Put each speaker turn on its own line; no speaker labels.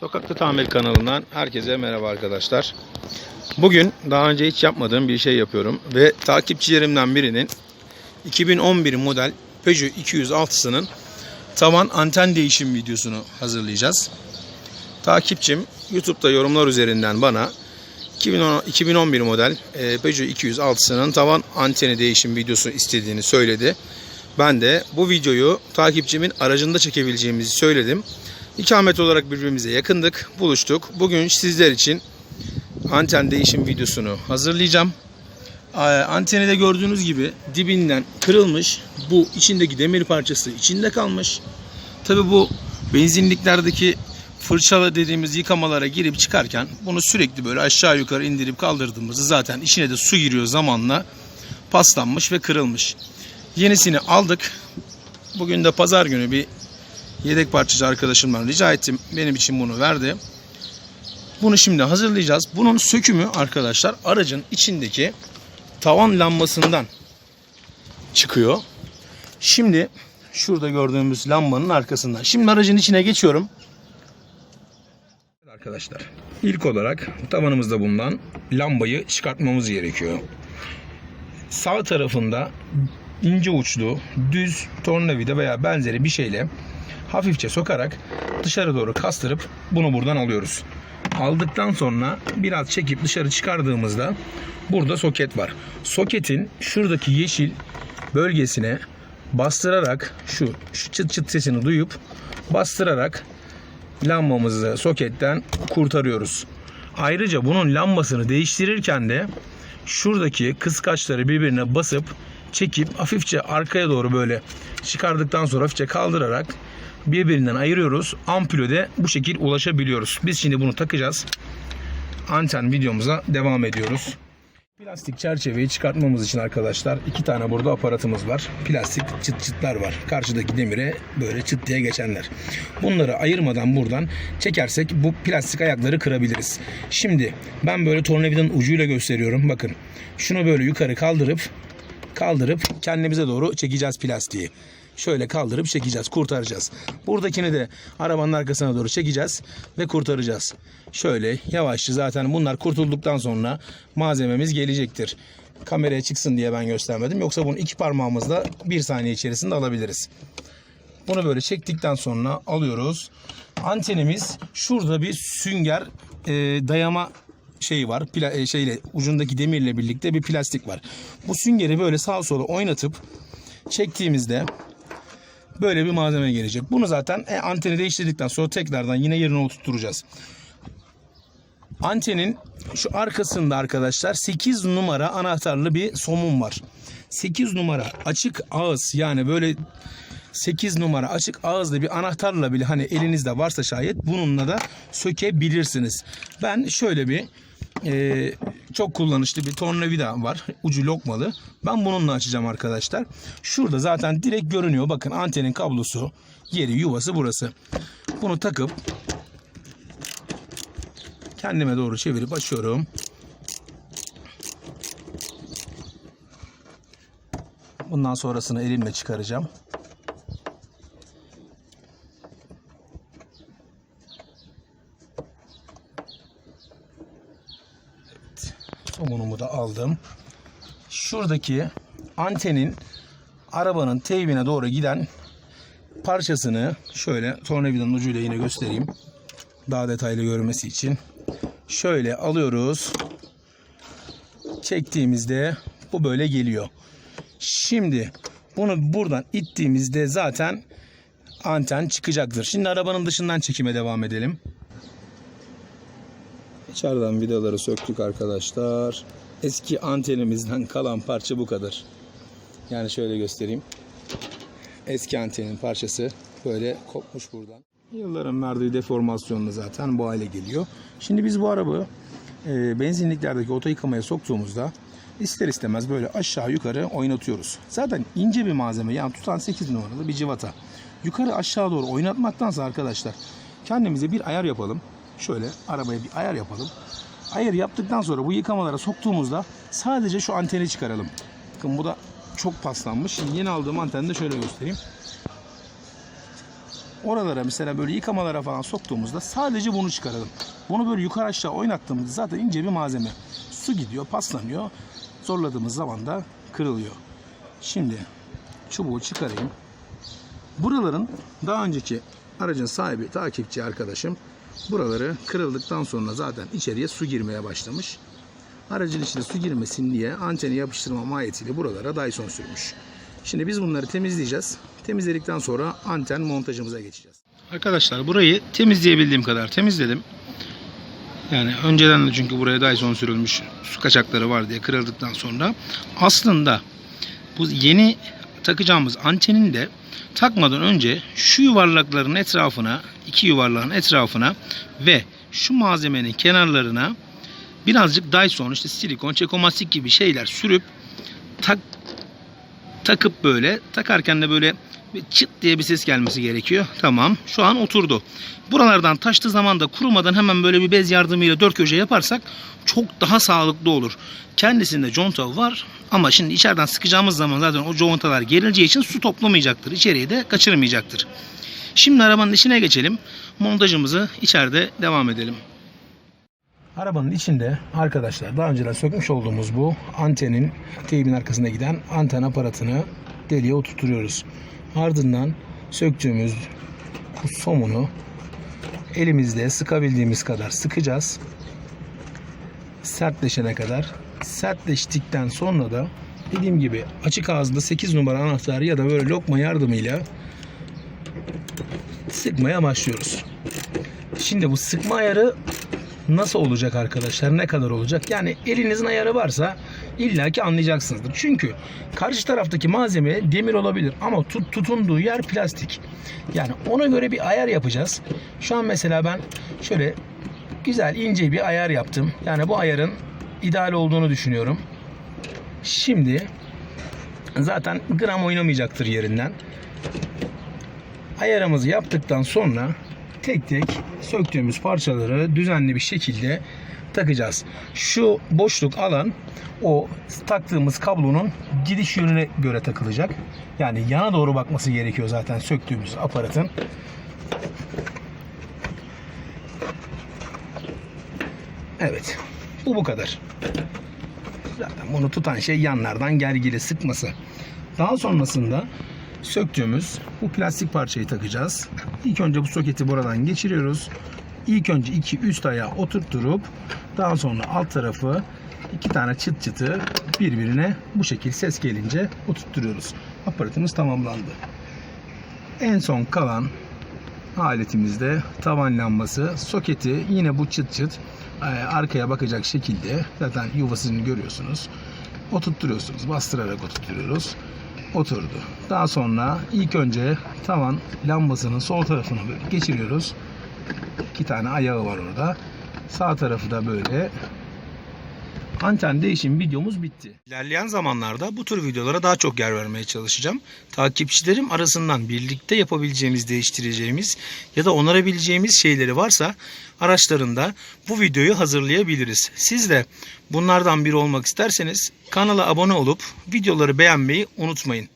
Sokakta Tamir kanalından herkese merhaba arkadaşlar. Bugün daha önce hiç yapmadığım bir şey yapıyorum ve takipçilerimden birinin 2011 model Peugeot 206'sının tavan anten değişim videosunu hazırlayacağız. Takipçim YouTube'da yorumlar üzerinden bana 2010 2011 model e, Peugeot 206'sının tavan anteni değişim videosu istediğini söyledi. Ben de bu videoyu takipçimin aracında çekebileceğimizi söyledim. İkamet olarak birbirimize yakındık, buluştuk. Bugün sizler için anten değişim videosunu hazırlayacağım. Ee, Anteni de gördüğünüz gibi dibinden kırılmış. Bu içindeki demir parçası içinde kalmış. Tabi bu benzinliklerdeki fırçala dediğimiz yıkamalara girip çıkarken bunu sürekli böyle aşağı yukarı indirip kaldırdığımızda zaten içine de su giriyor zamanla paslanmış ve kırılmış. Yenisini aldık. Bugün de pazar günü bir yedek parçacı arkadaşımdan rica ettim. Benim için bunu verdi. Bunu şimdi hazırlayacağız. Bunun sökümü arkadaşlar aracın içindeki tavan lambasından çıkıyor. Şimdi şurada gördüğümüz lambanın arkasından. Şimdi aracın içine geçiyorum. Arkadaşlar ilk olarak tavanımızda bulunan lambayı çıkartmamız gerekiyor. Sağ tarafında ince uçlu düz tornavida veya benzeri bir şeyle hafifçe sokarak dışarı doğru kastırıp bunu buradan alıyoruz. Aldıktan sonra biraz çekip dışarı çıkardığımızda burada soket var. Soketin şuradaki yeşil bölgesine bastırarak şu, şu çıt çıt sesini duyup bastırarak lambamızı soketten kurtarıyoruz. Ayrıca bunun lambasını değiştirirken de şuradaki kıskaçları birbirine basıp çekip hafifçe arkaya doğru böyle çıkardıktan sonra hafifçe kaldırarak birbirinden ayırıyoruz. Ampule de bu şekil ulaşabiliyoruz. Biz şimdi bunu takacağız. Anten videomuza devam ediyoruz. Plastik çerçeveyi çıkartmamız için arkadaşlar iki tane burada aparatımız var. Plastik çıt çıtlar var. Karşıdaki demire böyle çıt diye geçenler. Bunları ayırmadan buradan çekersek bu plastik ayakları kırabiliriz. Şimdi ben böyle tornavidanın ucuyla gösteriyorum. Bakın şunu böyle yukarı kaldırıp kaldırıp kendimize doğru çekeceğiz plastiği. Şöyle kaldırıp çekeceğiz, kurtaracağız. Buradakini de arabanın arkasına doğru çekeceğiz ve kurtaracağız. Şöyle yavaşça zaten bunlar kurtulduktan sonra malzememiz gelecektir. Kameraya çıksın diye ben göstermedim. Yoksa bunu iki parmağımızla bir saniye içerisinde alabiliriz. Bunu böyle çektikten sonra alıyoruz. Antenimiz şurada bir sünger e, dayama şeyi var. Pla, e, şeyle ucundaki demirle birlikte bir plastik var. Bu süngeri böyle sağa sola oynatıp çektiğimizde böyle bir malzeme gelecek. Bunu zaten e, anteni değiştirdikten sonra tekrardan yine yerine oturtturacağız. Antenin şu arkasında arkadaşlar 8 numara anahtarlı bir somun var. 8 numara açık ağız yani böyle 8 numara açık ağızlı bir anahtarla bile hani elinizde varsa şayet bununla da sökebilirsiniz. Ben şöyle bir e, çok kullanışlı bir tornavida var. Ucu lokmalı. Ben bununla açacağım arkadaşlar. Şurada zaten direkt görünüyor. Bakın antenin kablosu, yeri, yuvası burası. Bunu takıp kendime doğru çevirip açıyorum. Bundan sonrasını elimle çıkaracağım. Somunumu da aldım. Şuradaki antenin arabanın teybine doğru giden parçasını şöyle tornavidanın ucuyla yine göstereyim. Daha detaylı görmesi için. Şöyle alıyoruz. Çektiğimizde bu böyle geliyor. Şimdi bunu buradan ittiğimizde zaten anten çıkacaktır. Şimdi arabanın dışından çekime devam edelim. İçeriden vidaları söktük arkadaşlar. Eski antenimizden kalan parça bu kadar. Yani şöyle göstereyim. Eski antenin parçası böyle kopmuş buradan. Yılların verdiği deformasyonla zaten bu hale geliyor. Şimdi biz bu arabayı e, benzinliklerdeki oto yıkamaya soktuğumuzda ister istemez böyle aşağı yukarı oynatıyoruz. Zaten ince bir malzeme yani tutan 8 numaralı bir civata. Yukarı aşağı doğru oynatmaktansa arkadaşlar kendimize bir ayar yapalım. Şöyle arabaya bir ayar yapalım. Ayar yaptıktan sonra bu yıkamalara soktuğumuzda sadece şu anteni çıkaralım. Bakın bu da çok paslanmış. Yeni aldığım anteni de şöyle göstereyim. oralara mesela böyle yıkamalara falan soktuğumuzda sadece bunu çıkaralım. Bunu böyle yukarı aşağı oynattığımızda zaten ince bir malzeme. Su gidiyor, paslanıyor. Zorladığımız zaman da kırılıyor. Şimdi çubuğu çıkarayım. Buraların daha önceki aracın sahibi, takipçi arkadaşım buraları kırıldıktan sonra zaten içeriye su girmeye başlamış. Aracın içine su girmesin diye anteni yapıştırma mahiyetiyle buralara Dyson sürmüş. Şimdi biz bunları temizleyeceğiz. Temizledikten sonra anten montajımıza geçeceğiz. Arkadaşlar burayı temizleyebildiğim kadar temizledim. Yani önceden de çünkü buraya Dyson sürülmüş su kaçakları var diye kırıldıktan sonra aslında bu yeni takacağımız antenin de takmadan önce şu yuvarlakların etrafına, iki yuvarlağın etrafına ve şu malzemenin kenarlarına birazcık Dyson, işte silikon, çekomastik gibi şeyler sürüp tak takıp böyle takarken de böyle çıt diye bir ses gelmesi gerekiyor. Tamam. Şu an oturdu. Buralardan taştığı zaman da kurumadan hemen böyle bir bez yardımıyla dört köşe yaparsak çok daha sağlıklı olur. Kendisinde conta var ama şimdi içeriden sıkacağımız zaman zaten o contalar gerileceği için su toplamayacaktır. İçeriye de kaçırmayacaktır. Şimdi arabanın içine geçelim. Montajımızı içeride devam edelim. Arabanın içinde arkadaşlar daha önceden sökmüş olduğumuz bu antenin teybin arkasına giden anten aparatını deliğe oturtuyoruz. Ardından söktüğümüz bu somunu elimizde sıkabildiğimiz kadar sıkacağız. Sertleşene kadar. Sertleştikten sonra da dediğim gibi açık ağzında 8 numara anahtarı ya da böyle lokma yardımıyla sıkmaya başlıyoruz. Şimdi bu sıkma ayarı nasıl olacak arkadaşlar? Ne kadar olacak? Yani elinizin ayarı varsa illaki anlayacaksınızdır. Çünkü karşı taraftaki malzeme demir olabilir ama tut, tutunduğu yer plastik. Yani ona göre bir ayar yapacağız. Şu an mesela ben şöyle güzel ince bir ayar yaptım. Yani bu ayarın ideal olduğunu düşünüyorum. Şimdi zaten gram oynamayacaktır yerinden. Ayarımızı yaptıktan sonra tek tek söktüğümüz parçaları düzenli bir şekilde takacağız. Şu boşluk alan o taktığımız kablonun gidiş yönüne göre takılacak. Yani yana doğru bakması gerekiyor zaten söktüğümüz aparatın. Evet. Bu bu kadar. Zaten bunu tutan şey yanlardan gergili sıkması. Daha sonrasında söktüğümüz bu plastik parçayı takacağız. İlk önce bu soketi buradan geçiriyoruz. İlk önce iki üst ayağı oturtturup daha sonra alt tarafı iki tane çıt çıtı birbirine bu şekil ses gelince oturtturuyoruz. Aparatımız tamamlandı. En son kalan aletimizde tavan lambası soketi yine bu çıt çıt e, arkaya bakacak şekilde zaten yuvasını görüyorsunuz. Oturtturuyorsunuz. Bastırarak oturtturuyoruz oturdu. Daha sonra ilk önce tavan lambasının sol tarafını geçiriyoruz. İki tane ayağı var orada. Sağ tarafı da böyle. Anten değişim videomuz bitti. İlerleyen zamanlarda bu tür videolara daha çok yer vermeye çalışacağım. Takipçilerim arasından birlikte yapabileceğimiz, değiştireceğimiz ya da onarabileceğimiz şeyleri varsa araçlarında bu videoyu hazırlayabiliriz. Siz de bunlardan biri olmak isterseniz kanala abone olup videoları beğenmeyi unutmayın.